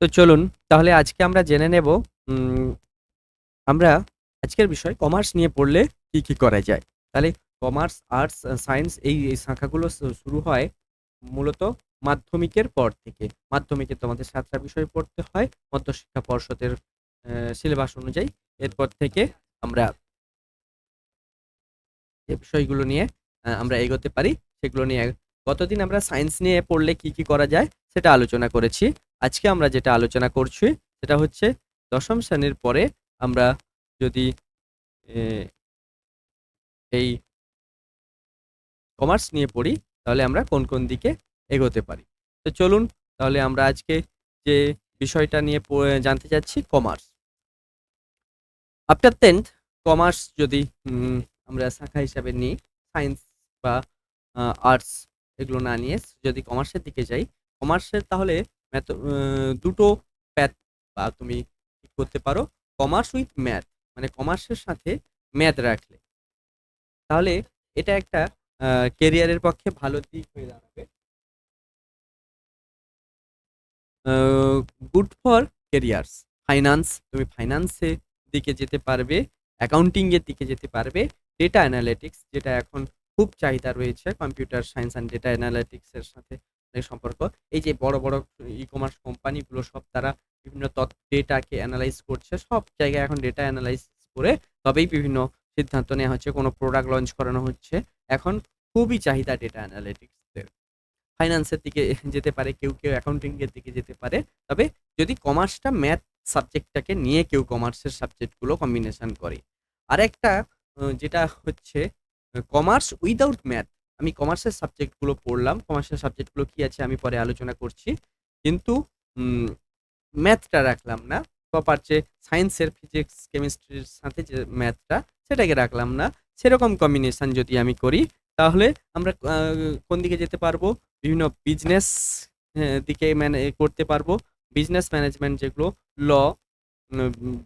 তো চলুন, তাহলে আজকে আমরা জেনে নেব আমরা আজকের বিষয় কমার্স নিয়ে পড়লে কি কি করা যায়। তাহলে কমার্স, আর্টস সায়েন্স এই শাখাগুলো শুরু হয় মূলত মাধ্যমিকের পর থেকে। মাধ্যমিকে তোমাদের সাতটা বিষয় পড়তে হয়, মধ্যশিক্ষা পর্ষদের সিলেবাস অনুযায়ী। এরপর থেকে আমরা যে বিষয়গুলো নিয়ে আমরা এগোতে পারি, সেগুলো নিয়ে গতদিন আমরা সায়েন্স নিয়ে পড়লে কি কি করা যায়, সেটা আলোচনা করেছি। আজকে আমরা যেটা আলোচনা করছি, সেটা হচ্ছে দশম শ্রেণির পরে আমরা যদি এই কমার্স নিয়ে পড়ি, তাহলে আমরা কোন কোন দিকে এগোতে পারি? তো চলুন, তাহলে আমরা আজকে যে বিষয়টা নিয়ে জানতে চাচ্ছি কমার্স আফটার টেন্থ কমার্স যদি আমরা শাখা হিসাবে নিই সায়েন্স বা আর্টস এগুলো না নিয়ে, যদি কমার্সের দিকে যাই কমার্সের তাহলে দুটো প্যাথ বা তুমি কি করতে পারো। কমার্স উইথ ম্যাথ মানে কমার্সের সাথে ম্যাথ রাখলে। তাহলে এটা একটা কেরিয়ারের পক্ষে ভালো দিক হয়ে দাঁড়াবে। গুড ফর কেরিয়ার্স ফাইন্যান্স তুমি ফাইন্যান্সের দিকে যেতে পারবে অ্যাকাউন্টিংয়ের দিকে যেতে পারবে ডেটা অ্যানালিটিক্স যেটা এখন খুব চাহিদা রয়েছে computer science and data analytics এর সাথে সম্পর্ক। এই যে বড় বড় ই কমার্স কোম্পানিগুলো সব তারা বিভিন্ন তথ্য ডেটাকে অ্যানালাইজ করছে, সব জায়গায় এখন ডেটা অ্যানালাইজ করে তবেই বিভিন্ন সিদ্ধান্ত নেওয়া হচ্ছে, কোনো প্রোডাক্ট লঞ্চ করানো হচ্ছে। এখন খুবই চাহিদা ডেটা অ্যানালিটিক্সের ফাইন্যান্সের দিকে যেতে পারে, কেউ কেউ অ্যাকাউন্টিংয়ের দিকে যেতে পারে, তবে যদি কমার্সটা ম্যাথ সাবজেক্টটাকে নিয়ে কেউ কমার্সের সাবজেক্টগুলো কম্বিনেশন করে। আরেকটা যেটা হচ্ছে কমার্স উইদাউট ম্যাথ আমি কমার্সের সাবজেক্টগুলো পড়লাম। কমার্সের সাবজেক্টগুলো কী আছে আমি পরে আলোচনা করছি। কিন্তু ম্যাথটা রাখলাম না। প্রপার যে সায়েন্সের ফিজিক্স কেমিস্ট্রির সাথে যে ম্যাথটা সেটাকে রাখলাম না। সেরকম কম্বিনেশান যদি আমি করি, তাহলে আমরা কোন দিকে যেতে পারব? বিভিন্ন বিজনেস দিকে ম্যানে করতে পারব। বিজনেস ম্যানেজমেন্ট যেগুলো ল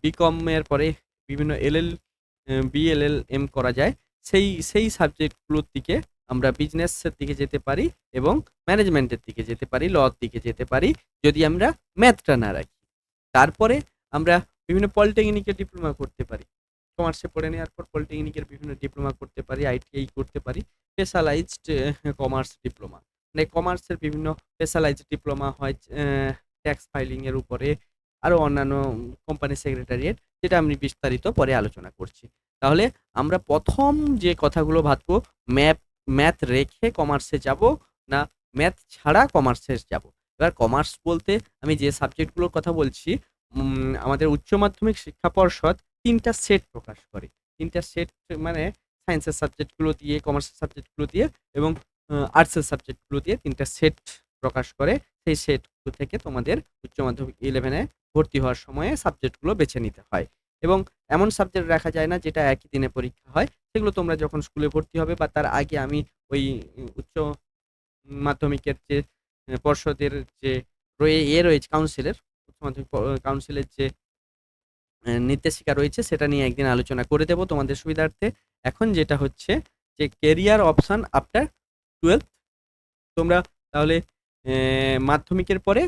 বিকম এর পরে বিভিন্ন এলএল বিএলএল এম করা যায়। সেই সেই সাবজেক্টগুলোর দিকে আমরা বিজনেসের দিকে যেতে পারি এবং ম্যানেজমেন্টের দিকে যেতে পারি লর দিকে যেতে পারি, যদি আমরা ম্যাথটা না রাখি। তারপরে আমরা বিভিন্ন পলিটেকনিকের ডিপ্লোমা করতে পারি। কমার্সে পড়ে নেওয়ার পর পলিটেকনিকের বিভিন্ন ডিপ্লোমা করতে পারি আইটিআই করতে পারি স্পেশালাইজড কমার্স ডিপ্লোমা মানে কমার্সের বিভিন্ন স্পেশালাইজড ডিপ্লোমা হয় ট্যাক্স ফাইলিংয়ের উপরে আরও অন্যান্য কোম্পানি সেক্রেটারিয়েট যেটা আমি বিস্তারিত পরে আলোচনা করছি। তাহলে আমরা প্রথম যে কথাগুলো ভাববো ম্যাপ ম্যাথ রেখে কমার্সে যাব না ম্যাথ ছাড়া কমার্সে যাব? এবার কমার্স বলতে আমি যে সাবজেক্টগুলোর কথা বলছি আমাদের উচ্চ মাধ্যমিক শিক্ষা পর্ষদ তিনটা সেট প্রকাশ করে। তিনটা সেট মানে সায়েন্সের সাবজেক্টগুলো দিয়ে কমার্সের সাবজেক্টগুলো দিয়ে এবং আর্টসের সাবজেক্টগুলো দিয়ে তিনটা সেট প্রকাশ করে। সেই সেটগুলো থেকে তোমাদের উচ্চ মাধ্যমিক ইলেভেনে ভর্তি হওয়ার সময়ে সাবজেক্টগুলো বেছে নিতে হয়। এবং এমন সাবজেক্ট রাখা যায় না যেটা একই দিনে পরীক্ষা হয়, সেগুলো তোমরা যখন স্কুলে ভর্তি হবে বা তার আগে আমি ওই উচ্চ মাধ্যমিকের যে পর্ষদের যে রয়ে, এ রয়েছে কাউন্সিলের উচ্চ মাধ্যমিক কাউন্সিলের যে নির্দেশিকা রয়েছে সেটা নিয়ে একদিন আলোচনা করে দেব তোমাদের সুবিধার্থে। এখন যেটা হচ্ছে যে কেরিয়ার অপশান আফটার টুয়েলভ তোমরা তাহলে মাধ্যমিকের পরে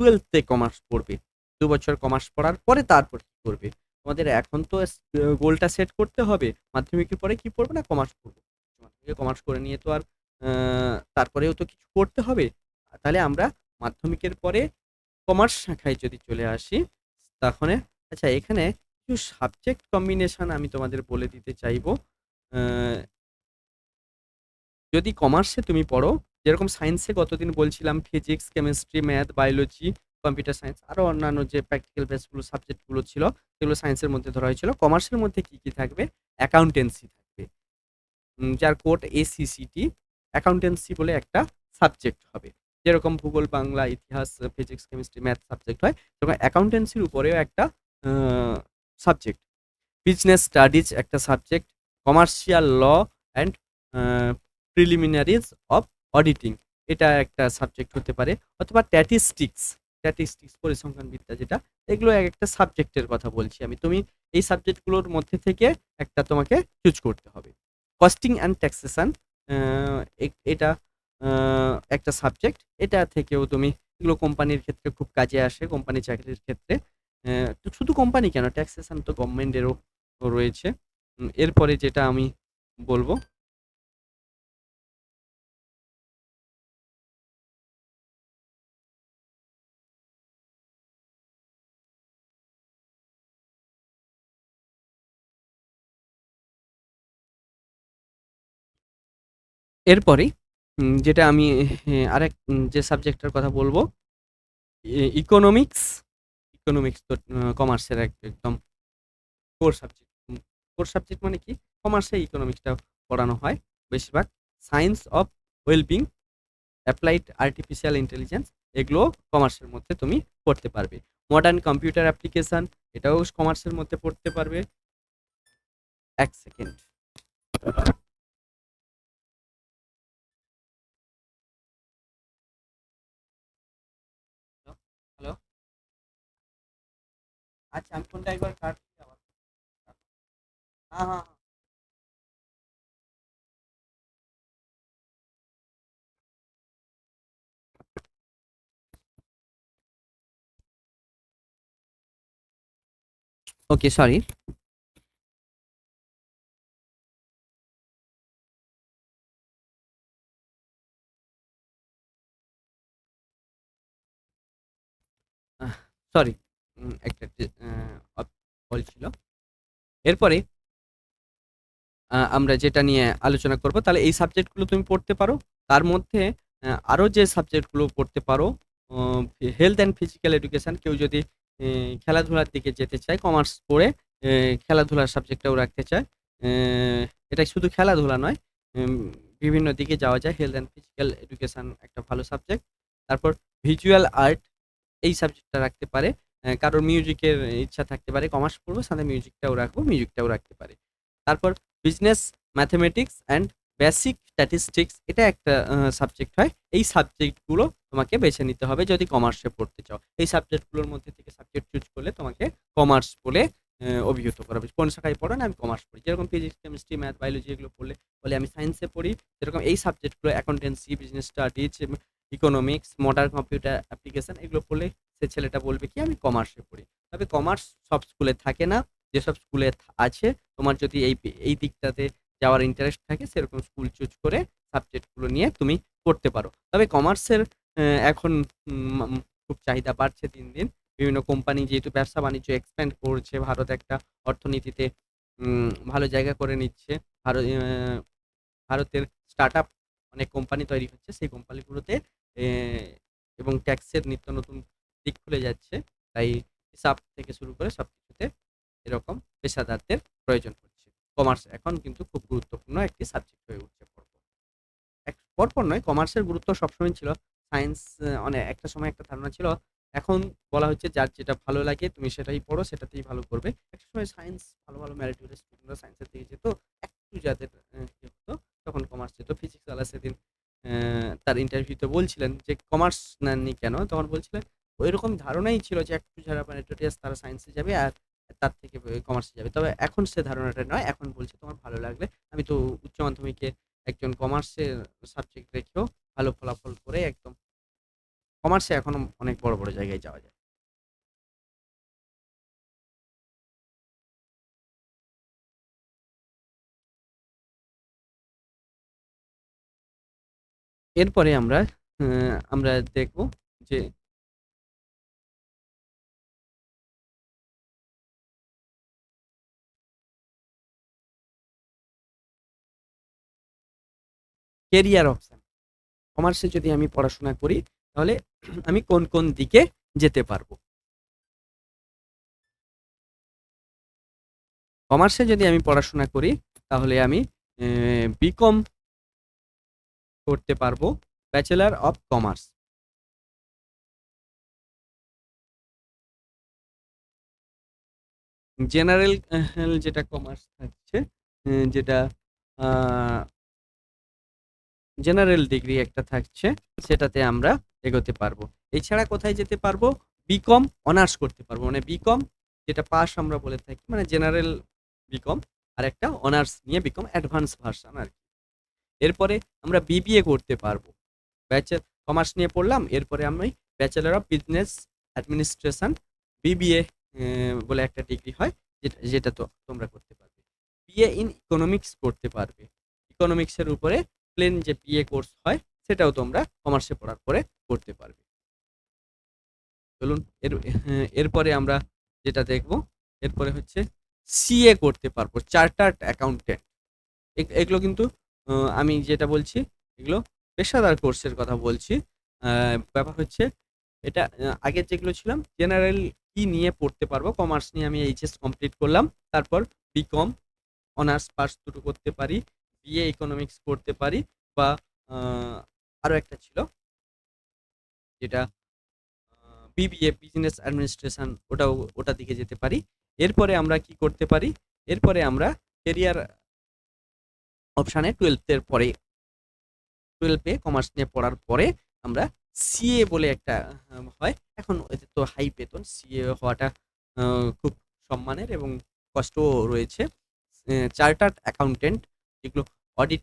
টুয়েলথে কমার্স পড়বে। দু বছর কমার্স পড়ার পরে তারপর কি করবে? তোমাদের এখন তো গোলটা সেট করতে হবে। মাধ্যমিকের পরে কি পড়বে না কমার্স পড়ব? মাধ্যমিকে কমার্স করে নিয়ে তো আর তারপরেও তো কিছু করতে হবে। তাহলে আমরা মাধ্যমিকের পরে কমার্স শাখায় যদি চলে আসি, তাহলে আচ্ছা এখানে কিছু সাবজেক্ট কম্বিনেশন আমি তোমাদের বলে দিতে চাইব। যদি কমার্সে তুমি পড়ো, যেরকম সায়েন্সে গতদিন বলছিলাম physics chemistry math biology computer science আরও অন্যান্য যে প্র্যাকটিক্যাল বেসগুলো সাবজেক্টগুলো ছিল, সেগুলো সায়েন্সের মধ্যে ধরা হয়েছিল। কমার্সের মধ্যে কি কি থাকবে? অ্যাকাউন্টেন্সি থাকবে। যার কোড এসিসিটি অ্যাকাউন্টেন্সি বলে একটা সাবজেক্ট হবে। যেরকম ভূগোল, বাংলা, ইতিহাস ফিজিক্স কেমিস্ট্রি ম্যাথ সাবজেক্ট হয়, সেরকম অ্যাকাউন্টেন্সির উপরেও একটা সাবজেক্ট বিজনেস স্টাডিজ একটা subject commercial law and preliminaries of auditing এটা একটা সাবজেক্ট হতে পারে। অথবা স্ট্যাটিস্টিক্স স্ট্যাটিস্টিক্স পরিসংখ্যান বিদ্যা যেটা, এগুলো এক একটা সাবজেক্টের কথা বলছি আমি। তুমি এই সাবজেক্টগুলোর মধ্যে থেকে একটা তোমাকে চুজ করতে হবে। কস্টিং অ্যান্ড ট্যাক্সেশন এটা একটা সাবজেক্ট এটা থেকেও তুমি এগুলো কোম্পানির ক্ষেত্রে খুব কাজে আসে কোম্পানি চাকরির ক্ষেত্রে। শুধু কোম্পানি কেন? ট্যাক্সেশন তো গভর্নমেন্টেরও রয়েছে। এরপরে যেটা আমি বলব এরপরে যেটা আমি আরেক যে সাবজেক্টের কথা বলব ইকোনমিক্স ইকোনমিক্স তো কমার্সের একদম কোর সাবজেক্ট কোর সাবজেক্ট মানে কি? কমার্সে ইকোনমিক্সটা পড়ানো হয় বেশিরভাগ। Science of wellbeing applied artificial intelligence এগুলো কমার্সের মধ্যে তুমি পড়তে পারবে। মডার্ন কম্পিউটার অ্যাপ্লিকেশন এটাও কমার্সের মধ্যে পড়তে পারবে। এক সেকেন্ড আচ্ছা আমি ফোনটা একবার কাটছি আবার হ্যাঁ হ্যাঁ হ্যাঁ। ওকে সরি সরি একটা কল ছিল। এরপরে আমরা যেটা নিয়ে আলোচনা করব তাহলে এই সাবজেক্টগুলো তুমি পড়তে পারো। তার মধ্যে আহ, আরও যে সাবজেক্টগুলো পড়তে পারো হেলথ অ্যান্ড ফিজিক্যাল এডুকেশন কেউ যদি খেলাধুলার দিকে যেতে চায় কমার্স পড়ে খেলাধুলার সাবজেক্টটাও রাখতে চায় এটা শুধু খেলাধুলা নয় বিভিন্ন দিকে যাওয়া যায়। হেলথ অ্যান্ড ফিজিক্যাল এডুকেশন একটা ভালো সাবজেক্ট তারপর ভিজুয়াল আর্ট এই সাবজেক্টটা রাখতে পারে। কারোর মিউজিকের ইচ্ছা থাকতে পারে কমার্স পড়ব, সাথে মিউজিকটাও রাখব মিউজিকটাও রাখতে পারে। তারপর business mathematics and basic statistics এটা একটা সাবজেক্ট হয়। এই সাবজেক্টগুলো তোমাকে বেছে নিতে হবে যদি কমার্সে পড়তে চাও। এই সাবজেক্টগুলোর মধ্যে থেকে সাবজেক্ট চুজ করলে তোমাকে কমার্স বলে অভিহিত করা হবে। কোন শাখায় পড়ো না, আমি কমার্স পড়ি। যেরকম ফিজিক্স কেমিস্ট্রি ম্যাথ বায়োলজি এগুলো পড়লে বলে আমি সায়েন্সে পড়ি যেরকম এই সাবজেক্টগুলো accountancy business studies economics modern computer application এগুলো পড়লে সে ছেলেটা বলবে কি, আমি কমার্সে পড়ি। তবে কমার্স সব স্কুলে থাকে না। যেসব স্কুলে আছে, তোমার যদি এই এই দিকটাতে যাওয়ার ইন্টারেস্ট থাকে, সেরকম স্কুল চুজ করে সাবজেক্টগুলো নিয়ে তুমি পড়তে পারো। তবে কমার্সের এখন খুব চাহিদা বাড়ছে দিন দিন। বিভিন্ন কোম্পানি যেহেতু ব্যবসা বাণিজ্য এক্সপ্যান্ড করছে, ভারত একটা অর্থনীতিতে ভালো জায়গা করে নিচ্ছে। ভারত ভারতের স্টার্ট আপ অনেক কোম্পানি তৈরি হচ্ছে। সেই কোম্পানিগুলোতে এবং ট্যাক্সের নিত্য নতুন দিক খুলে যাচ্ছে। তাই হিসাব থেকে শুরু করে সব কিছুতে এরকম পেশাদারদের প্রয়োজন হচ্ছে কমার্স এখন কিন্তু খুব গুরুত্বপূর্ণ একটি সাবজেক্ট হয়ে উঠছে পরপর। এক- পরপর নয় কমার্সের গুরুত্ব সবসময় ছিল। সায়েন্স অনেক, একটা সময় একটা ধারণা ছিল। এখন বলা হচ্ছে যার যেটা ভালো লাগে তুমি সেটাই পড়ো, সেটাতেই ভালো করবে। একটা সময় সায়েন্স ভালো ভালো ম্যারিটোরিয়াস স্টুডেন্টরা সায়েন্সের দিকে যেত একটু যাদের ইয়ে হতো, তখন কমার্স যেত। ফিজিক্স আলা সেদিন তার ইন্টারভিউতে বলছিলেন যে কমার্স নেননি কেন? তখন বলছিলেন ওই রকম ধারণাই ছিল যে একটু যারা ম্যারিটোরিয়াস তারা সায়েন্সে যাবে আর তার থেকে কমার্সে যাবে। তবে এখন সে ধারণাটা নয়, এখন বলছে তোমার ভালো লাগলে। আমি তো উচ্চ মাধ্যমিকে একজন কমার্সের সাবজেক্ট রেখেও ভালো ফলাফল করে একদম কমার্সে এখনও অনেক বড় বড় জায়গায় যাওয়া যায়। এরপরে আমরা আমরা দেখব যে কেরিয়ার অপশন কমার্সে যদি আমি পড়াশোনা করি, তাহলে আমি কোন কোন দিকে যেতে পারব? কমার্সে যদি আমি পড়াশোনা করি, তাহলে আমি বিকম করতে পারব ব্যাচেলার অফ কমার্স জেনারেল যেটা কমার্স থাকছে যেটা জেনারেল ডিগ্রি একটা থাকছে, সেটাতে আমরা এগোতে পারব। এছাড়া কোথায় যেতে পারব? বিকম অনার্স করতে পারব। মানে বিকম যেটা পাস আমরা বলে থাকি মানে জেনারেল বিকম আর একটা অনার্স নিয়ে বিকম অ্যাডভান্স ভার্সন আর কি। এরপরে আমরা বিবিএ করতে পারব। ব্যাচেল কমার্স নিয়ে পড়লাম, এরপরে আমি bachelor of business administration BBA বলে একটা ডিগ্রি হয়, যেটা যেটা তো তোমরা করতে পারবে। বিএ ইন ইকোনমিক্স করতে পারবে। ইকোনমিক্সের উপরে প্লেন যে বিএ কোর্স হয়, সেটাও তোমরা কমার্সে পড়ার পরে করতে পারবে। চলুন, এর এরপরে আমরা যেটা দেখব, এরপরে হচ্ছে সিএ করতে পারব চার্টার্ড অ্যাকাউন্টেন্ট এগুলো কিন্তু আমি যেটা বলছি, এগুলো পেশাদার কোর্সের কথা বলছি। ব্যাপার হচ্ছে, এটা আগে যেগুলো ছিলাম জেনারেল কি নিয়ে পড়তে পারব কমার্স নিয়ে আমি এইচএস কমপ্লিট করলাম, তারপর বিকম অনার্স পাস দুটো করতে পারি বিএ ইকোনমিক্স করতে পারি বা আহ, আরও একটা ছিল। যেটা বিবিএ বিজনেস অ্যাডমিনিস্ট্রেশন ওটাও ওটা দিকে যেতে পারি। এরপরে আমরা কি করতে পারি? এরপরে আমরা কেরিয়ার অপশানে টুয়েলভের পরে টুয়েলভে কমার্স নিয়ে পড়ার পরে আমরা সিএ বলে একটা হয়। এখন এতে তো হাই বেতন। সিএ হওয়াটা খুব সম্মানের এবং কষ্টও রয়েছে। চার্টার্ড অ্যাকাউন্টেন্ট যেগুলো audit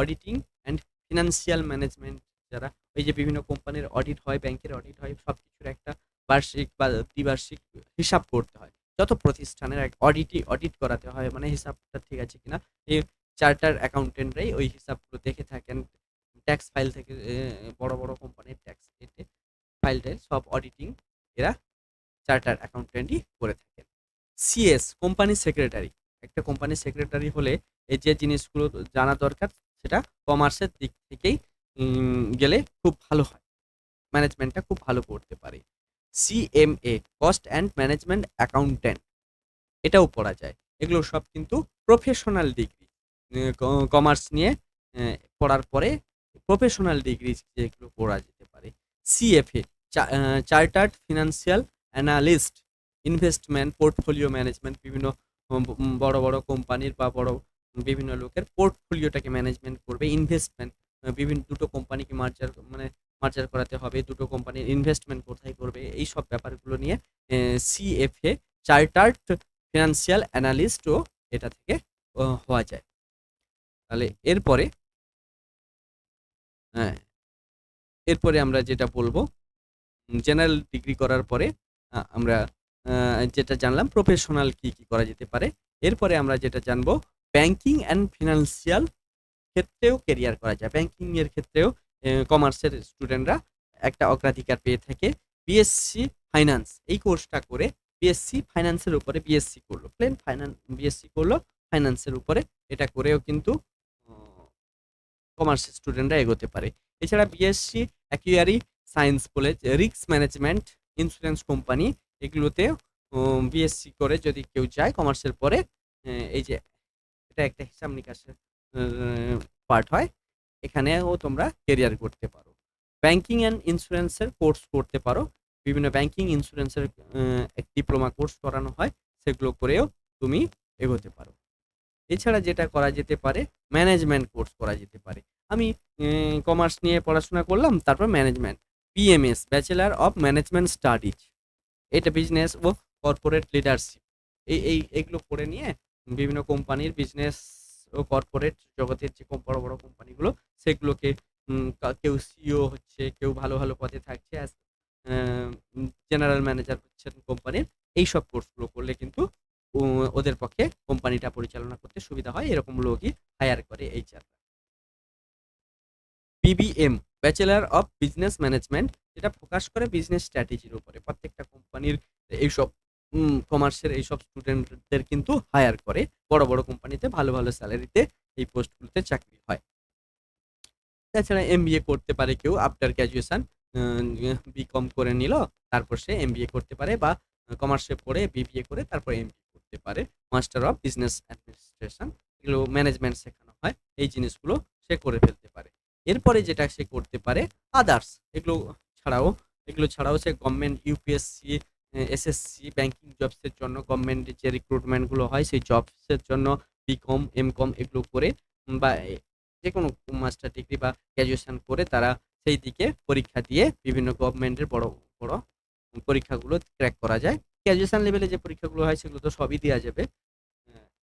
auditing and financial management যারা, ওই যে বিভিন্ন কোম্পানির অডিট হয় ব্যাংকের অডিট হয় সব কিছুর একটা বার্ষিক বা দ্বিবার্ষিক হিসাব করতে হয়। যত প্রতিষ্ঠানের এক অডিটই অডিট করাতে হয় মানে হিসাবটা ঠিক আছে কিনা, এই চার্টার অ্যাকাউন্টেন্টরাই ওই হিসাবগুলো দেখে থাকেন। ট্যাক্স ফাইল থেকে বড় বড় কোম্পানির ট্যাক্স কেটে ফাইলটা সব অডিটিং এরা চার্টার অ্যাকাউন্টেন্টই করে থাকেন। সিএস কোম্পানি সেক্রেটারি একটা কোম্পানি সেক্রেটারি হলে এই যে জিনিসগুলো জানা দরকার, সেটা কমার্সের দিক থেকেই গেলে খুব ভালো হয়। ম্যানেজমেন্টটা খুব ভালো করতে পারে। CMA cost and management accountant এটাও পড়া যায়। এগুলো সব কিন্তু প্রফেশনাল ডিগ্রি কমার্স নিয়ে পড়ার পরে প্রফেশনাল ডিগ্রি যেগুলো পড়া যেতে পারে। CFA chartered financial analyst investment portfolio management বিভিন্ন বড় বড় কোম্পানির বা বড় বিভিন্ন লোকের পোর্টফোলিওটাকে ম্যানেজমেন্ট করবে ইনভেস্টমেন্ট বিভিন্ন, দুটো কোম্পানিকে মার্জার মানে মার্জার করাতে হবে, দুটো কোম্পানির ইনভেস্টমেন্ট কোথায় করবে, এই সব ব্যাপারগুলো নিয়ে সিএফএ চার্টার্ড ফিনান্সিয়াল অ্যানালিস্টও এটা থেকে হওয়া যায়। তাহলে এরপরে হ্যাঁ এরপরে আমরা যেটা বলব জেনারেল ডিগ্রি করার পরে আমরা যেটা জানলাম প্রফেশনাল কি কি করা যেতে পারে। এরপরে আমরা যেটা জানব ব্যাংকিং অ্যান্ড ফিনান্সিয়াল ক্ষেত্রেও কেরিয়ার করা যায়। ব্যাংকিং এর ক্ষেত্রেও কমার্সের স্টুডেন্টরা একটা অগ্রাধিকার পেয়ে থাকে। বিএসসি ফাইন্যান্স এই কোর্সটা করে বিএসসি ফাইন্যান্সের উপরে বিএসসি করল। প্লেন ফাইন্যান্স বিএসসি করল ফাইন্যান্সের উপরে এটা করেও কিন্তু কমার্স স্টুডেন্টরা এগোতে পারে। এছাড়া বিএসসি অ্যাকুয়ারি সায়েন্স বলে রিক্স ম্যানেজমেন্ট ইন্স্যুরেন্স কোম্পানি এগুলোতে বিএসসি করে যদি কেউ যায় কমার্সের পরে এই যে, এটা একটা হিসাব নিকাশের পার্ট হয়। এখানেও তোমরা কেরিয়ার করতে পারো। ব্যাংকিং অ্যান্ড ইন্স্যুরেন্সের কোর্স করতে পারো। বিভিন্ন ব্যাংকিং ইন্স্যুরেন্সের ডিপ্লোমা কোর্স করানো হয়। সেগুলো করেও তুমি এগোতে পারো। এছাড়া যেটা করা যেতে পারে ম্যানেজমেন্ট কোর্স করা যেতে পারে। আমি কমার্স নিয়ে পড়াশোনা করলাম, তারপর management BMS bachelor of management studies এটা বিজনেস ও কর্পোরেট লিডারশিপ এই এই, এগুলো পড়ে নিয়ে বিভিন্ন কোম্পানির বিজনেস ও কর্পোরেট জগতের যে বড় বড় কোম্পানিগুলো সেগুলোকে কেউ সিও হচ্ছে, কেউ ভালো ভালো পদে থাকছে অ্যাজ জেনারেল ম্যানেজার হচ্ছেন কোম্পানির এই সব কোর্সগুলো করলে কিন্তু ওদের পক্ষে কোম্পানিটা পরিচালনা করতে সুবিধা হয়, এরকম লোকই হায়ার করে HR BBM bachelor of business management যেটা ফোকাস করে বিজনেস স্ট্র্যাটেজির উপরে। প্রত্যেকটা কোম্পানির এইসব কমার্সের এইসব স্টুডেন্টদের কিন্তু হায়ার করে। বড় বড় কোম্পানিতে ভালো ভালো স্যালারিতে এই পোস্টগুলোতে চাকরি হয়। তাছাড়া এমবিএ করতে পারে কেউ আফটার গ্র্যাজুয়েশন বিকম করে নিল, তারপর সে এমবিএ করতে পারে বা কমার্সে পড়ে বিবিএ করে তারপর এমবিএ করতে পারে। মাস্টার অফ বিজনেস অ্যাডমিনিস্ট্রেশন এগুলো ম্যানেজমেন্ট শেখানো হয়। এই জিনিসগুলো সে করে ফেলতে পারে। এরপরে যেটা সে করতে পারে আদার্স এগুলো ছাড়াও, এগুলো ছাড়াও সে গভর্নমেন্ট ইউপিএসসি এসএসসি ব্যাংকিং জবসের জন্য গভর্নমেন্ট যে রিক্রুটমেন্টগুলো হয়, সেই জবসের জন্য বিকম এমকম এগুলো করে বা যে কোনো মাস্টার ডিগ্রি বা গ্র্যাজুয়েশন করে তারা সেই দিকে পরীক্ষা দিয়ে বিভিন্ন গভর্নমেন্টের বড় বড় পরীক্ষাগুলো ক্র্যাক করা যায়। গ্র্যাজুয়েশন লেভেলে যে পরীক্ষাগুলো হয়, সেগুলো তো সবই দেওয়া যাবে।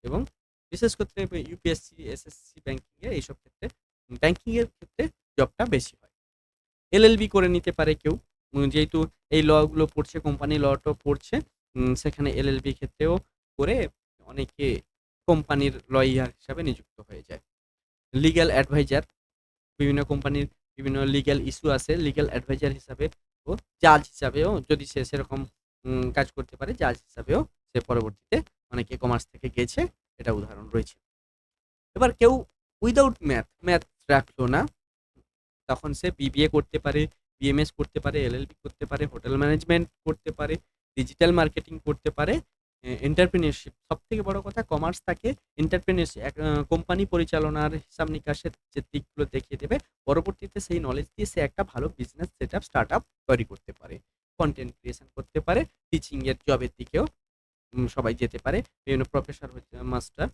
এবং বিশেষ করে ইউপিএসসি এসএসসি ব্যাংকিংয়ে এইসব ক্ষেত্রে ব্যাংকিং এর ক্ষেত্রে জবটা বেশি হয়। এলএলবি করে নিতে পারে কেউ। যেহেতু এই লগুলো পড়ছে কোম্পানি লটা পড়ছে সেখানে এলএলবি ক্ষেত্রেও করে অনেকে কোম্পানির লয়ার হিসাবে নিযুক্ত হয়ে যায়। লিগ্যাল অ্যাডভাইজার বিভিন্ন কোম্পানির বিভিন্ন লিগ্যাল ইস্যু আছে লিগ্যাল অ্যাডভাইজার হিসাবে ও জাজ হিসাবেও যদি সে সেরকম কাজ করতে পারে জাজ হিসাবেও সে পরবর্তীতে অনেকে কমার্স থেকে গেছে, এটা উদাহরণ রয়েছে। এবার কেউ উইদাউট ম্যাথ ম্যাথ রাখল না তখন সে বিবিএ করতে পারে বিএমএস করতে পারে এলএলবি করতে পারে, হোটেল ম্যানেজমেন্ট করতে পারে ডিজিটাল মার্কেটিং করতে পারে এন্টারপ্রিনিয়রশিপ সব থেকে বড় কথা কমার্স তাকে এন্টারপ্রিনিয়রশিপ কোম্পানি পরিচালনার হিসাব নিকাশের যে দিকগুলো দেখিয়ে দেবে, পরবর্তীতে সেই নলেজ দিয়ে সে একটা ভালো business set up start up তৈরি করতে পারে। কন্টেন্ট ক্রিয়েশন করতে পারে টিচিং এর জবের দিকেও সবাই যেতে পারে। বিভিন্ন প্রফেসর মাস্টার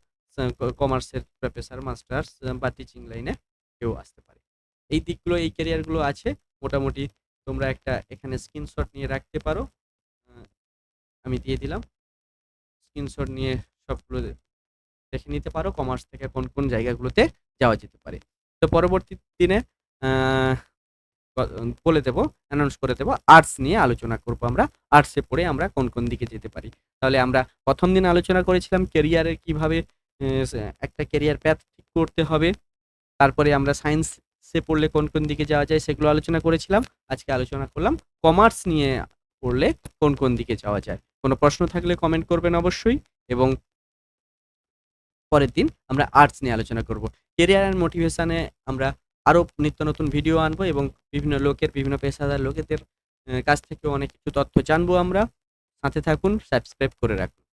কমার্সের প্রফেসর মাস্টার্স বা টিচিং লাইনে কেউ আসতে পারে। এই দিকগুলো, এই ক্যারিয়ারগুলো আছে। মোটামুটি তোমরা একটা এখানে স্ক্রিনশট নিয়ে রাখতে পারো। আমি দিয়ে দিলাম। স্ক্রিনশট নিয়ে সবগুলো দেখে নিতে পারো, কমার্স থেকে কোন কোন জায়গাগুলোতে যাওয়া যেতে পারে। তো পরবর্তী দিনে বলে দেবো অ্যানাউন্স করে দেবো আর্টস নিয়ে আলোচনা করব আমরা। আর্টসে পড়ে আমরা কোন কোন দিকে যেতে পারি। তাহলে আমরা প্রথম দিন আলোচনা করেছিলাম কেরিয়ারের কীভাবে একটা কেরিয়ার প্যাথ ঠিক করতে হবে। তারপরে আমরা সায়েন্সে পড়লে কোন কোন দিকে যাওয়া যায় সেগুলো আলোচনা করেছিলাম। আজকে আলোচনা করলাম কমার্স নিয়ে পড়লে কোন কোন দিকে যাওয়া যায়। কোনো প্রশ্ন থাকলে কমেন্ট করবেন অবশ্যই এবং পরের দিন আমরা আর্টস নিয়ে আলোচনা করব। কেরিয়ার অ্যান্ড মোটিভেশানে আমরা আরও নিত্য নতুন ভিডিও আনব এবং বিভিন্ন লোকের, বিভিন্ন পেশাদার লোকেদের কাছ থেকে অনেক কিছু তথ্য জানব আমরা। সাথে থাকুন, সাবস্ক্রাইব করে রাখুন।